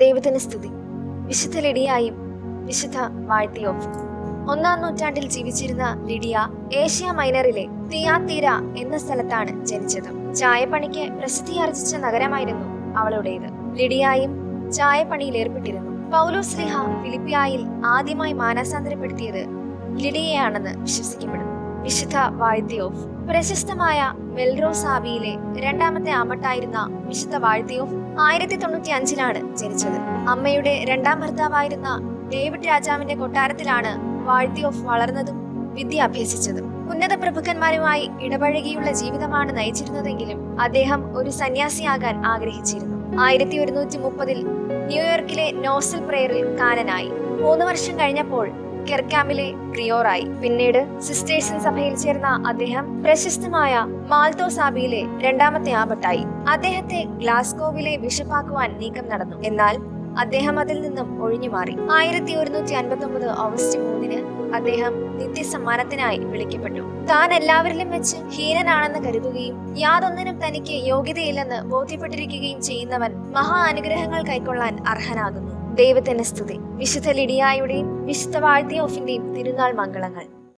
ദൈവത്തിന് സ്തുതി. വിശുദ്ധ ലിഡിയായും വിശുദ്ധ വാഴ്ത്തിയോ ഒന്നാം നൂറ്റാണ്ടിൽ ജീവിച്ചിരുന്ന ലിഡിയ ഏഷ്യ മൈനറിലെ തിയാത്തീര എന്ന സ്ഥലത്താണ് ജനിച്ചത്. ചായപ്പണിക്ക് പ്രസിദ്ധിയാർജിച്ച നഗരമായിരുന്നു അവളുടേത്. ലിഡിയായും ചായപ്പണിയിൽ ഏർപ്പെട്ടിരുന്നു. പൗലോസ് സ്ലിഹ ഫിലിപ്പിയായിൽ ആദ്യമായി മാനസാന്തരപ്പെടുത്തിയത് ലിഡിയയാണെന്ന് വിശ്വസിക്കപ്പെടുന്നു. വിശുദ്ധ വാഴ്ത്തിയോഫ്. പ്രശസ്തമായ മെൽറോസാബിയിലെ രണ്ടാമത്തെ ആമട്ടായിരുന്ന വിശുദ്ധ വാഴ്ത്തിയോഫ് ആയിരത്തി തൊണ്ണൂറ്റി അഞ്ചിലാണ് ജനിച്ചത്. അമ്മയുടെ രണ്ടാം ഭർത്താവായിരുന്ന ഡേവിഡ് രാജാവിന്റെ കൊട്ടാരത്തിലാണ് വാഴ്ത്തിയോഫ് വളർന്നതും വിദ്യ അഭ്യസിച്ചതും. ഉന്നത പ്രഭുക്കന്മാരുമായി ഇടപഴകിയുള്ള ജീവിതമാണ് നയിച്ചിരുന്നതെങ്കിലും അദ്ദേഹം ഒരു സന്യാസിയാകാൻ ആഗ്രഹിച്ചിരുന്നു. ആയിരത്തി ഒരുന്നൂറ്റി മുപ്പതിൽ ന്യൂയോർക്കിലെ നോസൽ പ്രെയറിൽ കാനനായി. മൂന്ന് വർഷം കഴിഞ്ഞപ്പോൾ കെർക്കാമിലെ പ്രിയോറായി. പിന്നീട് സിസ്റ്റേഴ്സിൻ സഭയിൽ ചേർന്ന അദ്ദേഹം പ്രശസ്തമായ മാൽത്തോ സാബിയിലെ രണ്ടാമത്തെ ആപട്ടായി അദ്ദേഹത്തെ ഗ്ലാസ്കോവിലെ ബിഷപ്പാക്കുവാൻ നീക്കം നടന്നു. എന്നാൽ അദ്ദേഹം അതിൽ നിന്നും ഒഴിഞ്ഞു മാറി. ആയിരത്തി ഒരുന്നൂറ്റി അൻപത്തി ഒമ്പത് ഓഗസ്റ്റ് മൂന്നിന് അദ്ദേഹം നിത്യസമ്മാനത്തിനായി വിളിക്കപ്പെട്ടു. താൻ എല്ലാവരിലും വെച്ച് ഹീനനാണെന്ന് കരുതുകയും യാതൊന്നിനും തനിക്ക് യോഗ്യതയില്ലെന്ന് ബോധ്യപ്പെട്ടിരിക്കുകയും ചെയ്യുന്നവൻ മഹാ അനുഗ്രഹങ്ങൾ കൈക്കൊള്ളാൻ അർഹനാകുന്നു. ദൈവത്തിന്റെ സ്തുതി വിശുദ്ധ ലിഡിയായുടെയും വിശുദ്ധ വാഴ്ത്തിയോഫിന്റെയും തിരുനാൾ മംഗളങ്ങൾ.